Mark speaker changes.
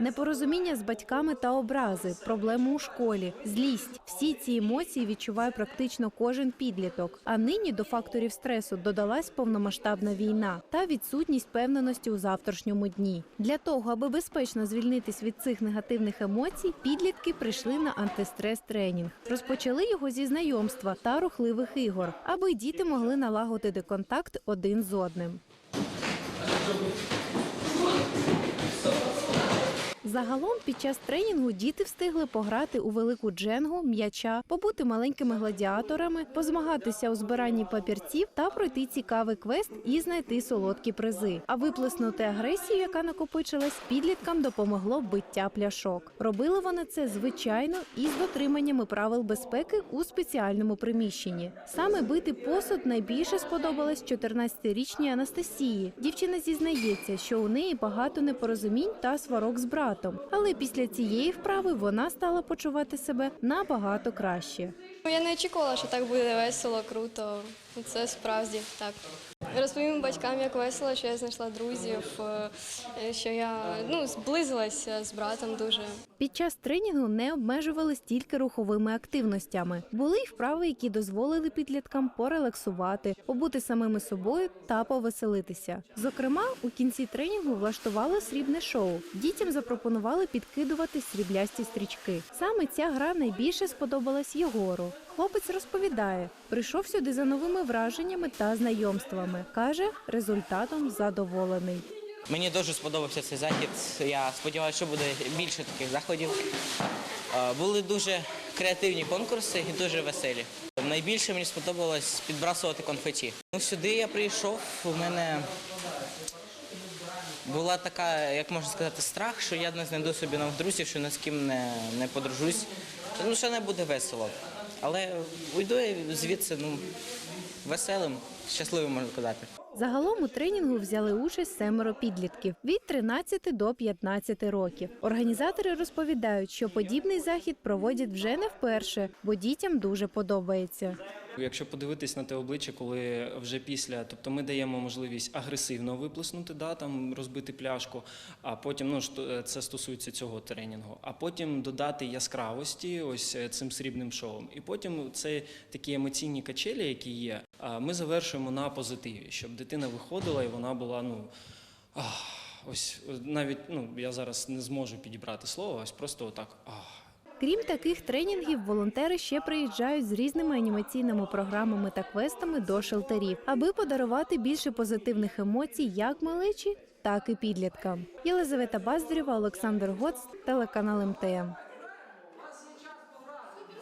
Speaker 1: Непорозуміння з батьками та образи, проблеми у школі, злість. Всі ці емоції відчуває практично кожен підліток. А нині до факторів стресу додалась повномасштабна війна та відсутність певненості у завтрашньому дні. Для того, аби безпечно звільнитись від цих негативних емоцій, підлітки прийшли на антистрес-тренінг. Розпочали його зі знайомства та рухливих ігор, аби діти могли налагодити контакт один з одним. Загалом під час тренінгу діти встигли пограти у велику дженгу, м'яча, побути маленькими гладіаторами, позмагатися у збиранні папірців та пройти цікавий квест і знайти солодкі призи. А виплеснути агресію, яка накопичилась, підліткам допомогло биття пляшок. Робили вони це звичайно і з дотриманнями правил безпеки у спеціальному приміщенні. Саме бити посуд найбільше сподобалось 14-річній Анастасії. Дівчина зізнається, що у неї багато непорозумінь та сварок з братом. Але після цієї вправи вона стала почувати себе набагато краще.
Speaker 2: Я не очікувала, що так буде весело, круто. Це справді так. Розповім батькам, як весело, що я знайшла друзів, е, що я ну, зблизилася з братом дуже.
Speaker 1: Під час тренінгу не обмежувались тільки руховими активностями. Були й вправи, які дозволили підліткам порелаксувати, побути самими собою та повеселитися. Зокрема, у кінці тренінгу влаштували срібне шоу. Дітям запропонували підкидувати сріблясті стрічки. Саме ця гра найбільше сподобалась Єгору. Хлопець розповідає, прийшов сюди за новими враженнями та знайомствами. каже, результатом задоволений.
Speaker 3: Мені дуже сподобався цей захід. Я сподіваюся, що буде більше таких заходів. Е, Були дуже креативні конкурси і дуже веселі. Найбільше мені сподобалось підбрасувати конфеті. Ну, сюди я прийшов, у мене була така, як можна сказати, страх, що я не знайду собі нових друзів, що ні з ким не, не подружусь. Ну, що не буде весело. Але уйду звідси ну, веселим, щасливим, можна сказати.
Speaker 1: Загалом у тренінгу взяли участь семеро підлітків від 13 до 15 років. Організатори розповідають, що подібний захід проводять вже не вперше, бо дітям дуже подобається.
Speaker 4: Якщо подивитись на те обличчя, коли вже після, тобто ми даємо можливість агресивно виплеснути, да, там розбити пляшку, а потім ну що- це стосується цього тренінгу, а потім додати яскравості ось е, цим срібним шоу. І потім це такі емоційні качелі, які є. Ми завершуємо на позитиві, щоб дитина виходила і вона була ну. ах, Ось навіть ну я зараз не зможу підібрати слово, ось просто отак. Ах.
Speaker 1: Крім таких тренінгів, волонтери ще приїжджають з різними анімаційними програмами та квестами до шелтерів, аби подарувати більше позитивних емоцій як малечі, так і підліткам. Єлизавета Баздрєва, Олександр Гоц, телеканал МТМ.